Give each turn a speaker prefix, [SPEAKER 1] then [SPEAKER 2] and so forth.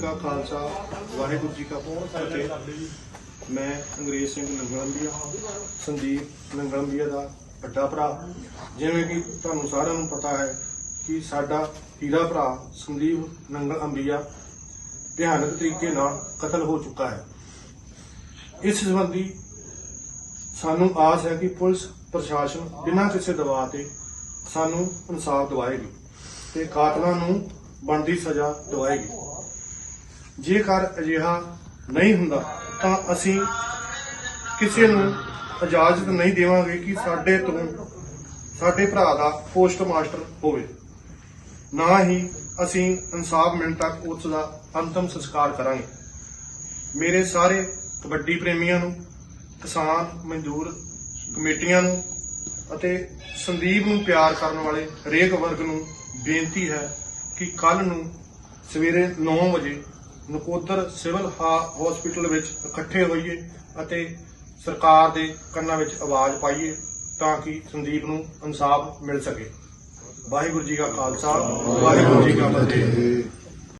[SPEAKER 1] ਕਾ ਖਾਲਸਾ, ਵਾਹਿਗੁਰੂ ਜੀ ਕਾ ਫਤਿਹ ਮੈਂ ਅੰਗਰੇਜ਼ ਸਿੰਘ ਨੰਗਲੰਬੀਆ, ਸੰਦੀਪ ਨੰਗਲੰਬੀਆ ਦਾ ਵੱਡਾ ਭਰਾ। ਜਿਵੇਂ ਕਿ ਤੁਹਾਨੂੰ ਸਾਰਿਆਂ ਨੂੰ ਪਤਾ ਹੈ ਕਿ ਸਾਡਾ ਹੀਰਾ ਭਰਾ ਸੰਦੀਪ ਨੰਗਲ ਅੰਬੀਆ ਭਿਆਨਕ ਤਰੀਕੇ ਨਾਲ ਕਤਲ ਹੋ ਚੁੱਕਾ ਹੈ। ਇਸ ਸੰਬੰਧੀ ਸਾਨੂੰ ਆਸ ਹੈ ਕਿ ਪੁਲਿਸ, ਪ੍ਰਸ਼ਾਸਨ ਬਿਨਾਂ ਕਿਸੇ ਦਬਾਅ ਤੇ ਸਾਨੂੰ ਇਨਸਾਫ ਦਿਵਾਏਗੀ ਤੇ ਕਾਤਲਾਂ ਨੂੰ ਬਣਦੀ ਸਜ਼ਾ ਦਿਵਾਏਗੀ। ਜੇਕਰ ਅਜਿਹਾ ਨਹੀਂ ਹੁੰਦਾ, ਤਾਂ ਅਸੀਂ ਕਿਸੇ ਨੂੰ ਇਜਾਜ਼ਤ ਨਹੀਂ ਦੇਵਾਂਗੇ ਕਿ ਸਾਡੇ ਤੋਂ ਸਾਡੇ ਭਰਾ ਦਾ ਪੋਸਟ ਮਾਸਟਰ ਹੋਵੇ। ਨਾ ਹੀ ਅਸੀਂ ਇਨਸਾਫ ਮਿਲਣ ਤੱਕ ਉਸ ਦਾ ਅੰਤਮ ਸੰਸਕਾਰ ਕਰਾਂਗੇ। ਮੇਰੇ ਸਾਰੇ ਕਬੱਡੀ ਪ੍ਰੇਮੀਆਂ ਨੂੰ, ਕਿਸਾਨ ਮਜ਼ਦੂਰ ਕਮੇਟੀਆਂ ਨੂੰ ਅਤੇ ਸੰਦੀਪ ਨੂੰ ਪਿਆਰ ਕਰਨ ਵਾਲੇ ਹਰੇਕ ਵਰਗ ਨੂੰ ਬੇਨਤੀ ਹੈ ਕਿ ਕੱਲ ਨੂੰ ਸਵੇਰੇ 9 ਵਜੇ ਨਕੋਦਰ ਸਿਵਲ ਹਸਪੀਟਲ ਵਿੱਚ ਇਕੱਠੇ ਹੋਈਏ ਅਤੇ ਸਰਕਾਰ ਦੇ ਕੰਨਾਂ ਵਿੱਚ ਆਵਾਜ਼ ਪਾਈਏ ਤਾਂ ਕਿ ਸੰਦੀਪ ਨੂੰ ਇਨਸਾਫ ਮਿਲ ਸਕੇ। ਵਾਹਿਗੁਰੂ ਜੀ ਕਾ ਖਾਲਸਾ, ਵਾਹਿਗੁਰੂ ਜੀ ਕੀ ਫਤਿਹ।